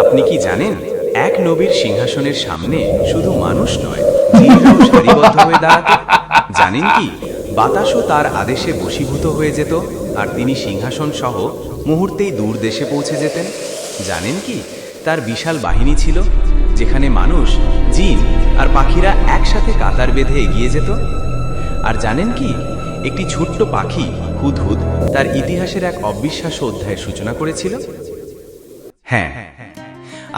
আপনি কি জানেন, এক নবীর সিংহাসনের সামনে শুধু মানুষ নয় জানেন কি, বাতাসও তার আদেশে বশীভূত হয়ে যেত, আর তিনি সিংহাসন সহ মুহূর্তেই দূর দেশে পৌঁছে যেতেন। জানেন কি, তার বিশাল বাহিনী ছিল, যেখানে মানুষ, জিন আর পাখিরা একসাথে কাতার বেঁধে এগিয়ে যেত। আর জানেন কি, একটি ছোট্ট পাখি, হুদহুদ, তার ইতিহাসের এক অবিশ্বাস্য অধ্যায়ের সূচনা করেছিল? হ্যাঁ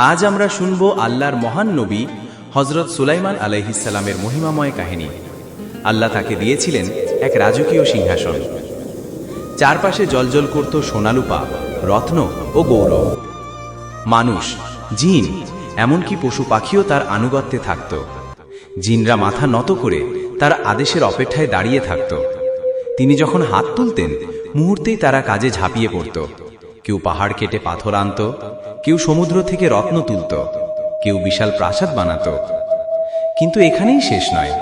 আজ আমরা শুনব আল্লাহর মহান নবী হজরত সুলাইমান আলাইহিসালামের মহিমাময় কাহিনী। আল্লাহ তাকে দিয়েছিলেন এক রাজকীয় সিংহাসন। চারপাশে জলজল করত সোনালুপা, রত্ন ও গৌরব মানুষ, জিন, এমনকি পশু পাখিও তার আনুগত্যে থাকত। জিনরা মাথা নত করে তার আদেশের অপেক্ষায় দাঁড়িয়ে থাকত। তিনি যখন হাত তুলতেন, মুহূর্তেই তারা কাজে ঝাঁপিয়ে পড়ত। কেউ পাহাড় কেটে পাথর আনত, কেউ সমুদ্র থেকে রত্ন তুলত, কেউ বিশাল প্রাসাদ বানাত। কিন্তু এখানেই শেষ নয়।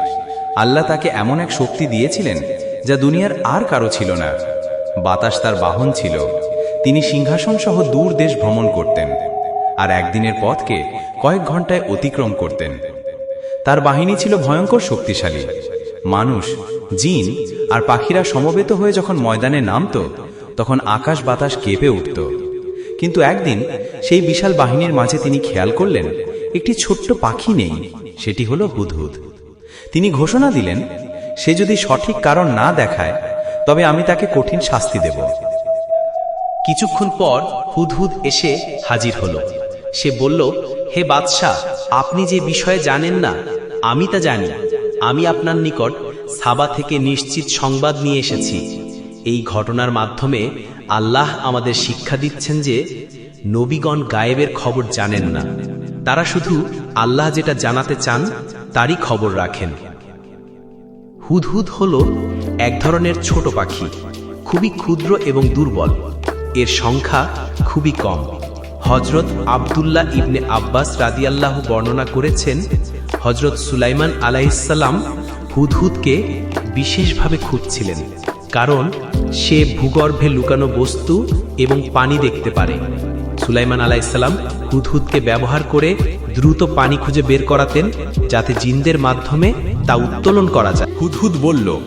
আল্লাহ তাকে এমন এক শক্তি দিয়েছিলেন যা দুনিয়ার আর কারও ছিল না। বাতাস তার বাহন ছিল। তিনি সিংহাসন সহ দূর দেশ ভ্রমণ করতেন আর একদিনের পথকে কয়েক ঘন্টায় অতিক্রম করতেন। তার বাহিনী ছিল ভয়ঙ্কর শক্তিশালী। মানুষ, জিন আর পাখিরা সমবেত হয়ে যখন ময়দানে নামত তখন আকাশ বাতাস কেঁপে উঠত। কিন্তু একদিন সেই বিশাল বাহিনীর মাঝে তিনি খেয়াল করলেন, একটি ছোট্ট পাখি নেই, সেটি হলো হুদহুদ। তিনি ঘোষণা দিলেন, সে যদি সঠিক কারণ না দেখায়, তবে আমি তাকে কঠিন শাস্তি দেব। কিছুক্ষণ পর হুদহুদ এসে হাজির হলো। সে বলল, হে বাদশাহ, আপনি যে বিষয়ে জানেন না, আমি তা জানি। আমি আপনার নিকট সাবা থেকে নিশ্চিত সংবাদ নিয়ে এসেছি। এই ঘটনার মাধ্যমে আল্লাহ আমাদের শিক্ষা দিচ্ছেন যে নবীগণ গায়েবের খবর জানেন না। তারা শুধু আল্লাহ যেটা জানাতে চান, তারই খবর রাখেন। হুদহুদ হল এক ধরনের ছোট পাখি, খুবই ক্ষুদ্র এবং দুর্বল। এর সংখ্যা খুবই কম। হজরত আবদুল্লাহ ইবনে আব্বাস রাদিয়াল্লাহ বর্ণনা করেছেন হজরত সুলাইমান আলাইসাল্লাম হুদহুদকে বিশেষভাবে খুঁজছিলেন। কারণ সে ভূগর্ভে লুকানো বস্তু এবং পানি দেখতে পারে। সুলাইমান আলাইসাল্লাম হুদহুদকে ব্যবহার করে দ্রুত পানি খুঁজে বের করাতেন যাতে জিনদের মাধ্যমে তা উত্তোলন করা যায়। হুদহুদ বলল,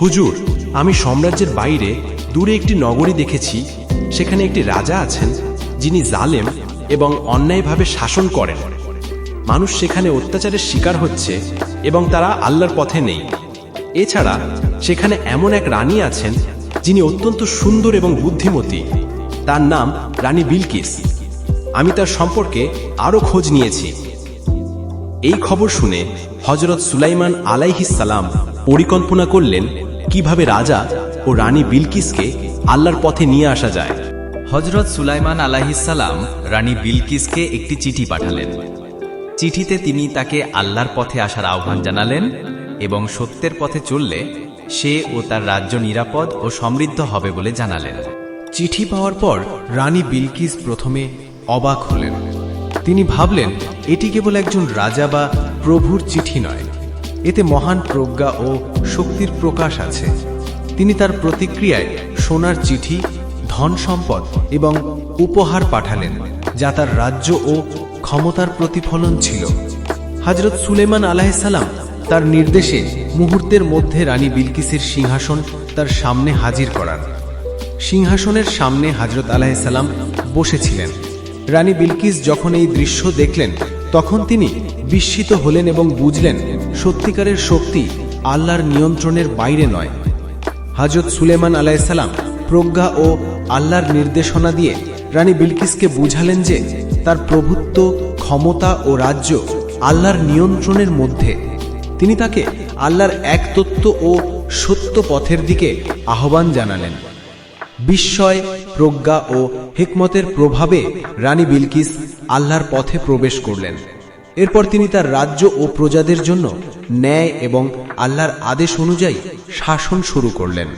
হুজুর, আমি সাম্রাজ্যের বাইরে দূরে একটি নগরী দেখেছি। সেখানে একটি রাজা আছেন, যিনি জালেম এবং অন্যায়ভাবে শাসন করেন। মানুষ সেখানে অত্যাচারের শিকার হচ্ছে এবং তারা আল্লাহর পথে নেই। এছাড়া সেখানে এমন এক রানী আছেন, যিনি অত্যন্ত সুন্দর এবং বুদ্ধিমতী। তার নাম রানী বিলকিস। আমি তার সম্পর্কে আরও খোঁজ নিয়েছি। এই খবর শুনে হজরত সুলাইমান আলাইহিসালাম পরিকল্পনা করলেন কীভাবে রাজা ও রানী বিলকিসকে আল্লাহর পথে নিয়ে আসা যায়। হজরত সুলাইমান আলাহিসাল্লাম রানী বিলকিসকে একটি চিঠি পাঠালেন। চিঠিতে তিনি তাকে আল্লাহর পথে আসার আহ্বান জানালেন এবং সত্যের পথে চললে সে ও তার রাজ্য নিরাপদ ও সমৃদ্ধ হবে বলে জানালেন। চিঠি পাওয়ার পর রানী বিলকিস প্রথমে অবাক হলেন। তিনি ভাবলেন, এটি কেবল একজন রাজা বা প্রভুর চিঠি নয়। এতে মহান প্রজ্ঞা ও শক্তির প্রকাশ আছে। তিনি তার প্রতিক্রিয়ায় সোনার চিঠি, ধন সম্পদ এবং উপহার পাঠালেন, যা তার রাজ্য ও ক্ষমতার প্রতিফলন ছিল। হজরত সুলেমান আলাহিসাল্লাম তার নির্দেশে মুহূর্তের মধ্যে রানী বিলকিসের সিংহাসন তার সামনে হাজির করান। সিংহাসনের সামনে হজরত আলাহিসাল্লাম বসেছিলেন। রানী বিলকিস যখন এই দৃশ্য দেখলেন, তখন তিনি বিস্মিত হলেন এবং বুঝলেন, সত্যিকারের শক্তি আল্লাহর নিয়ন্ত্রণের বাইরে নয়। হজরত সুলেমান আলাইসাল্লাম প্রজ্ঞা ও আল্লাহর নির্দেশনা দিয়ে রানী বিলকিসকে বুঝালেন যে, তার প্রভুত্ব, ক্ষমতা ও রাজ্য আল্লাহর নিয়ন্ত্রণের মধ্যে। তিনি তাকে আল্লাহর এক তত্ত্ব ও সত্য পথের দিকে আহ্বান জানালেন। বিস্ময়, প্রজ্ঞা ও হেকমতের প্রভাবে রানী বিলকিস আল্লাহর পথে প্রবেশ করলেন। এরপর তিনি তার রাজ্য ও প্রজাদের জন্য ন্যায় এবং আল্লাহর আদেশ অনুযায়ী শাসন শুরু করলেন।